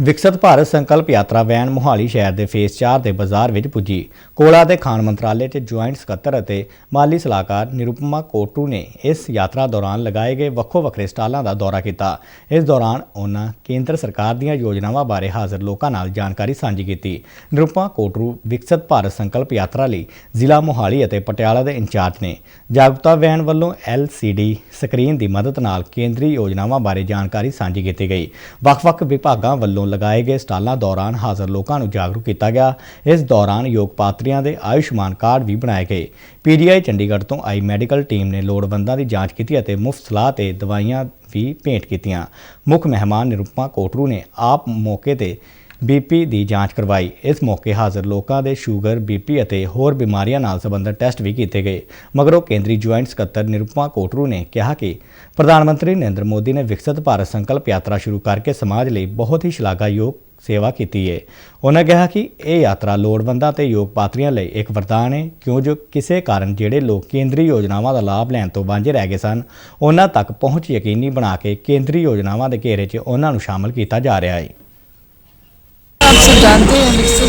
ਵਿਕਸਤ ਭਾਰਤ ਸੰਕਲਪ ਯਾਤਰਾ ਵੈਨ ਮੋਹਾਲੀ ਸ਼ਹਿਰ ਦੇ ਫੇਸ 4 ਦੇ ਬਾਜ਼ਾਰ ਵਿੱਚ ਪੁੱਜੀ। ਕੋਲਾ ਤੇ ਖਾਣ ਮੰਤਰਾਲੇ ਤੇ ਜੁਆਇੰਟ ਸਕੱਤਰ ਅਤੇ ਮਾਲੀ ਸਲਾਹਕਾਰ ਨਿਰੂਪਮਾ ਕੋਟੂ ਨੇ ਇਸ ਯਾਤਰਾ ਦੌਰਾਨ ਲਗਾਏ ਗਏ ਵੱਖੋ ਵੱਖਰੇ ਸਟਾਲਾਂ ਦਾ ਦੌਰਾ ਕੀਤਾ। ਇਸ ਦੌਰਾਨ ਉਹਨਾਂ ਕੇਂਦਰ ਸਰਕਾਰ ਦੀਆਂ ਯੋਜਨਾਵਾਂ ਬਾਰੇ ਹਾਜ਼ਰ ਲੋਕਾਂ ਨਾਲ ਜਾਣਕਾਰੀ ਸਾਂਝੀ ਕੀਤੀ। ਨਿਰੂਪਮਾ ਕੋਟੂ ਵਿਕਸਤ ਭਾਰਤ ਸੰਕਲਪ ਯਾਤਰਾ ਲਈ ਜ਼ਿਲ੍ਹਾ ਮੋਹਾਲੀ ਅਤੇ ਪਟਿਆਲਾ ਦੇ ਇੰਚਾਰਜ ਨੇ। ਜਾਗਰੂਕਤਾ ਵੈਨ ਵੱਲੋਂ LCD ਸਕਰੀਨ ਦੀ ਮਦਦ ਨਾਲ ਕੇਂਦਰੀ ਯੋਜਨਾਵਾਂ ਬਾਰੇ ਜਾਣਕਾਰੀ ਸਾਂਝੀ ਕੀਤੀ ਗਈ। ਵੱਖ-ਵੱਖ ਵਿਭਾਗਾਂ ਵੱਲੋਂ ਲਗਾਏ ਗਏ ਸਟਾਲਾਂ ਦੌਰਾਨ ਹਾਜ਼ਰ ਲੋਕਾਂ ਨੂੰ ਜਾਗਰੂਕ ਕੀਤਾ ਗਿਆ। ਇਸ ਦੌਰਾਨ ਯੋਗ ਪਾਤਰੀਆਂ ਦੇ ਆਯੁਸ਼ਮਾਨ ਕਾਰਡ ਵੀ ਬਣਾਏ ਗਏ। ਪੀਡੀਆਈ ਚੰਡੀਗੜ੍ਹ ਤੋਂ ਆਈ ਮੈਡੀਕਲ ਟੀਮ ਨੇ ਲੋੜਵੰਦਾਂ ਦੀ ਜਾਂਚ ਕੀਤੀ ਅਤੇ ਮੁਫਤ ਸਲਾਹ ਤੇ ਦਵਾਈਆਂ ਵੀ ਭੇਂਟ ਕੀਤੀਆਂ। ਮੁੱਖ ਮਹਿਮਾਨ ਨਿਰੂਪਮਾ ਕੋਟਰੂ ਨੇ ਆਪ ਮੌਕੇ ਤੇ ਬੀਪੀ ਦੀ ਜਾਂਚ ਕਰਵਾਈ। ਇਸ ਮੌਕੇ ਹਾਜ਼ਰ ਲੋਕਾਂ ਦੇ ਸ਼ੂਗਰ, ਬੀਪੀ ਅਤੇ ਹੋਰ ਬਿਮਾਰੀਆਂ ਨਾਲ ਸੰਬੰਧਿਤ ਟੈਸਟ ਵੀ ਕੀਤੇ ਗਏ। ਮਗਰੋਂ ਕੇਂਦਰੀ ਜੁਆਇੰਟ ਸਕੱਤਰ ਨਿਰੂਪਮਾ ਕੋਟਰੂ ਨੇ ਕਿਹਾ ਕਿ ਪ੍ਰਧਾਨ ਮੰਤਰੀ ਨਰਿੰਦਰ ਮੋਦੀ ਨੇ ਵਿਕਸਿਤ ਭਾਰਤ ਸੰਕਲਪ ਯਾਤਰਾ ਸ਼ੁਰੂ ਕਰਕੇ ਸਮਾਜ ਲਈ ਬਹੁਤ ਹੀ ਸ਼ਲਾਘਾਯੋਗ ਸੇਵਾ ਕੀਤੀ ਹੈ ਉਹਨਾਂ ਕਿਹਾ ਕਿ ਇਹ ਯਾਤਰਾ ਲੋੜਵੰਦਾਂ ਤੇ ਯੋਗ ਪਾਤਰੀਆਂ ਲਈ ਇੱਕ ਵਰਦਾਨ ਹੈ ਕਿਉਂ ਜੋ ਕਿਸੇ ਕਾਰਨ ਜਿਹੜੇ ਲੋਕ ਕੇਂਦਰੀ ਯੋਜਨਾਵਾਂ ਦਾ ਲਾਭ ਲੈਣ ਤੋਂ ਵਾਂਝੇ ਰਹਿ ਗਏ ਸਨ ਉਹਨਾਂ ਤੱਕ ਪਹੁੰਚ ਯਕੀਨੀ ਬਣਾ ਕੇ ਕੇਂਦਰੀ ਯੋਜਨਾਵਾਂ ਦੇ ਘੇਰੇ 'ਚ ਉਹਨਾਂ ਨੂੰ ਸ਼ਾਮਲ ਕੀਤਾ ਜਾ ਰਿਹਾ ਹੈ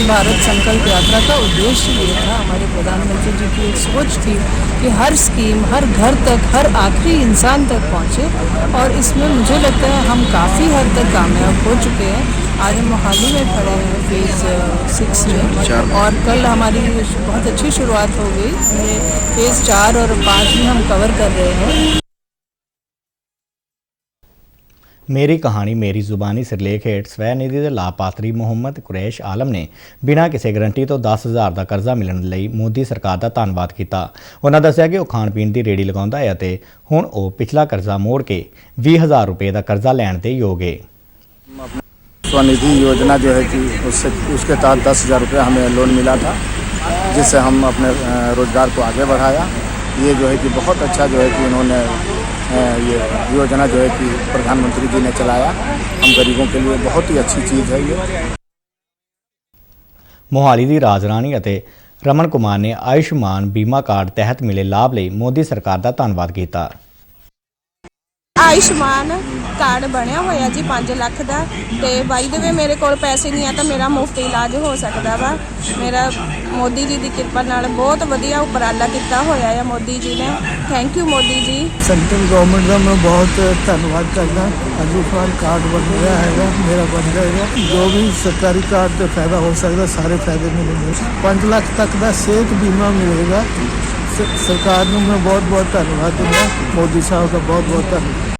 भारत संकल्प यात्रा का उद्देश्य ये था हमारे प्रधानमंत्री जी की एक सोच थी कि हर स्कीम हर घर तक हर आखिरी इंसान तक पहुँचे और इसमें मुझे लगता है हम काफ़ी हद तक कामयाब हो चुके हैं। आज हम मोहाली में खड़े हैं फ़ेज़ सिक्स में। और कल हमारी बहुत अच्छी शुरुआत हो गई। फ़ेज़ चार और पाँच में हम कवर कर रहे हैं। ਮੇਰੀ ਕਹਾਣੀ ਮੇਰੀ ਜ਼ੁਬਾਨੀ ਸਿਰਲੇਖ ਹੇਠ ਸਵੈ ਨਿਧੀ ਦੇ ਲਾਭਪਾਤਰੀ ਮੁਹੰਮਦ ਕੁਰੈਸ਼ ਆਲਮ ਨੇ ਬਿਨਾਂ ਕਿਸੇ ਗਰੰਟੀ ਤੋਂ 10000 ਦਾ ਕਰਜ਼ਾ ਮਿਲਣ ਲਈ ਮੋਦੀ ਸਰਕਾਰ ਦਾ ਧੰਨਵਾਦ ਕੀਤਾ ਉਹਨਾਂ ਦੱਸਿਆ ਕਿ ਉਹ ਖਾਣ ਪੀਣ ਦੀ ਰੇੜੀ ਲਗਾਉਂਦਾ ਹੈ ਅਤੇ ਹੁਣ ਉਹ ਪਿਛਲਾ ਕਰਜ਼ਾ ਮੋੜ ਕੇ 20000 ਰੁਪਏ ਦਾ ਕਰਜ਼ਾ ਲੈਣ ਦੇ ਯੋਗ ਹੈ स्वनिधि योजना जो है कि उससे उसके तहत दस हज़ार रुपये हमें लोन मिला था जिससे हम अपने अ, रोज़गार को आगे बढ़ाया ये जो है कि बहुत अच्छा जो है कि इन्होंने अ, ये योजना जो है कि प्रधानमंत्री जी ने चलाया हम गरीबों के लिए बहुत ही अच्छी चीज़ है ये ਮੋਹਾਲੀ ਦੀ ਰਾਜਰਾਣੀ ਅਤੇ ਰਮਨ ਕੁਮਾਰ ਨੇ ਆਯੁਸ਼ਮਾਨ ਬੀਮਾ ਕਾਰਡ ਤਹਿਤ ਮਿਲੇ ਲਾਭ ਲਈ ਮੋਦੀ ਸਰਕਾਰ ਦਾ ਧੰਨਵਾਦ ਕੀਤਾ ਆਯੁਸ਼ਮਾਨ ਕਾਰਡ ਬਣਿਆ ਹੋਇਆ ਜੀ 5 ਲੱਖ ਦਾ ਤੇ ਬਾਈ ਦੇ ਵੇ ਮੇਰੇ ਕੋਲ ਪੈਸੇ ਨਹੀਂ ਆ ਤਾਂ ਮੇਰਾ ਮੁਫਤ ਇਲਾਜ ਹੋ ਸਕਦਾ ਵਾ। ਮੇਰਾ ਮੋਦੀ ਜੀ ਦੀ ਕਿਰਪਾ ਨਾਲ ਬਹੁਤ ਵਧੀਆ ਉਪਰਾਲਾ ਕੀਤਾ ਹੋਇਆ ਹੈ ਮੋਦੀ ਜੀ ਨੇ। Thank you Modi ji. Central government ਦਾ ਮੈਂ ਬਹੁਤ ਧੰਨਵਾਦ ਕਰਦਾ। ਆਯੁਸ਼ਮਾਨ ਕਾਰਡ ਬਣ ਰਿਹਾ ਹੈਗਾ, ਮੇਰਾ ਬਣ ਜਾਏਗਾ ਜੋ ਵੀ ਸਰਕਾਰੀ ਕਾਰਡ ਤੇ ਫਾਇਦਾ ਹੋ ਸਕਦਾ, ਸਾਰੇ ਫਾਇਦੇ ਮਿਲਣਗੇ। 5 ਲੱਖ ਤੱਕ ਦਾ ਸਿਹਤ ਬੀਮਾ ਮਿਲੇਗਾ। ਸਰਕਾਰ ਨੂੰ ਮੈਂ ਬਹੁਤ ਬਹੁਤ ਧੰਨਵਾਦ ਦਿੰਦਾ। ਮੋਦੀ ਸਾਹਿਬ ਦਾ ਬਹੁਤ ਬਹੁਤ ਧੰਨਵਾਦ।